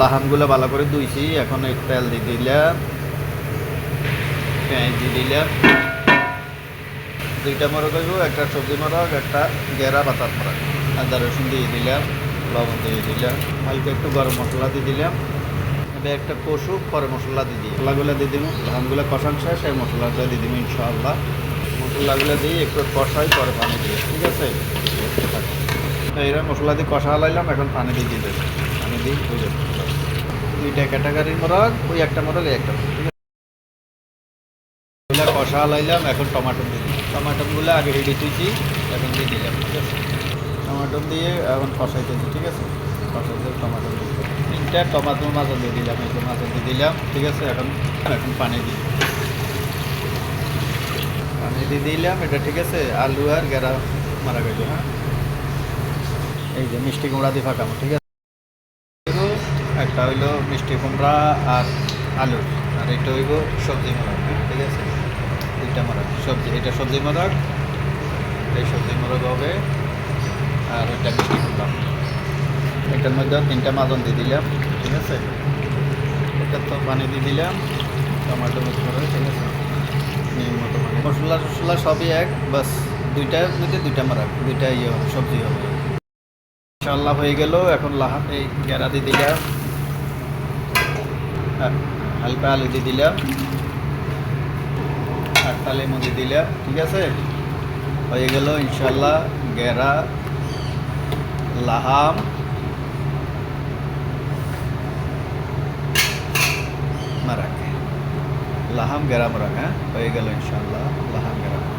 লাহামগুলো ভালো করে ধুইছি, এখন এই তেল দিয়ে দিলাম পেঁয়াজ দিয়ে দিলাম দুইটা মরক হইব, একটা সবজি মরক একটা গেরা বাতার মরক আদা রসুন দিয়ে দিলাম লবণ দিয়ে দিলাম হালকা একটু গরম মশলা দিয়ে দিলাম এটা একটা কষু, পরে মশলা দিয়ে দিই। মশলাগুলো দিয়ে দিব ধানগুলো কষান শেষ, এই মশলাগুলো দিয়ে দিব ইনশাআল্লাহ। মশলাগুলো দিয়ে একটু কষাই, পরে পানি দিয়ে ঠিক আছে? এরা মশলা দিয়ে কষা লাইলাম এখন পানি দিয়ে দিয়ে দেবে পানি দিয়ে যাবে দুইটা ক্যাটাগরির মরগ ওই একটা মরগ এই একটা এগুলা কষা লাইলাম, এখন টমাটো দিই টমাটোগুলো আগে রেডি তুইছি, এখন দিয়ে দিলাম, ঠিক আছে? টমাটো দিয়ে এখন কষাইতেছি ঠিক আছে? কষাইতে টমাটো দিয়ে। তিনটা টমাটো মাছ দিয়ে দিলাম, এই যে মাছ দিয়ে দিলাম, ঠিক আছে? এখন এখন পানি দিই পানি দিয়ে দিলাম, এটা ঠিক আছে? আলু আর গেরা মারা গেল হ্যাঁ? এই যে মিষ্টি কুমড়া দিয়ে ফাঁকাবো ঠিক আছে? একটা হইল মিষ্টি কুমড়া আর আলু, আর এটা হইব সবজি মোরগ ঠিক আছে? দুইটা মোরগ সবজি, এটা সবজি মোরগ এই সবজি মোরগ হবে, আর ওইটা মিষ্টি কুমড়া। এটার মধ্যে তিনটা মাজন দিয়ে দিলাম, ঠিক আছে? এটা তো পানি দিয়ে দিলাম, টমাটো মিক্স করে, ঠিক আছে? মতো পানি মশলা টশলা সবই এক, বাস দুইটার মধ্যে দুইটা মারাক দুইটা ইয়ে সবজি হবে। ইনশাল্লাহ হয়ে গেল, এখন লাহা এই গেরা দিয়ে দিলাম। আর হালকা আলু দিয়ে দিলাম আর তালে দিয়ে দিলাম ঠিক আছে? হয়ে গেল ইনশাল্লাহ গেরা লাহাম মারাক লাহাম গেরা মারাক হ্যাঁ হয়ে গেল ইনশাল্লাহ লাহাম গেরা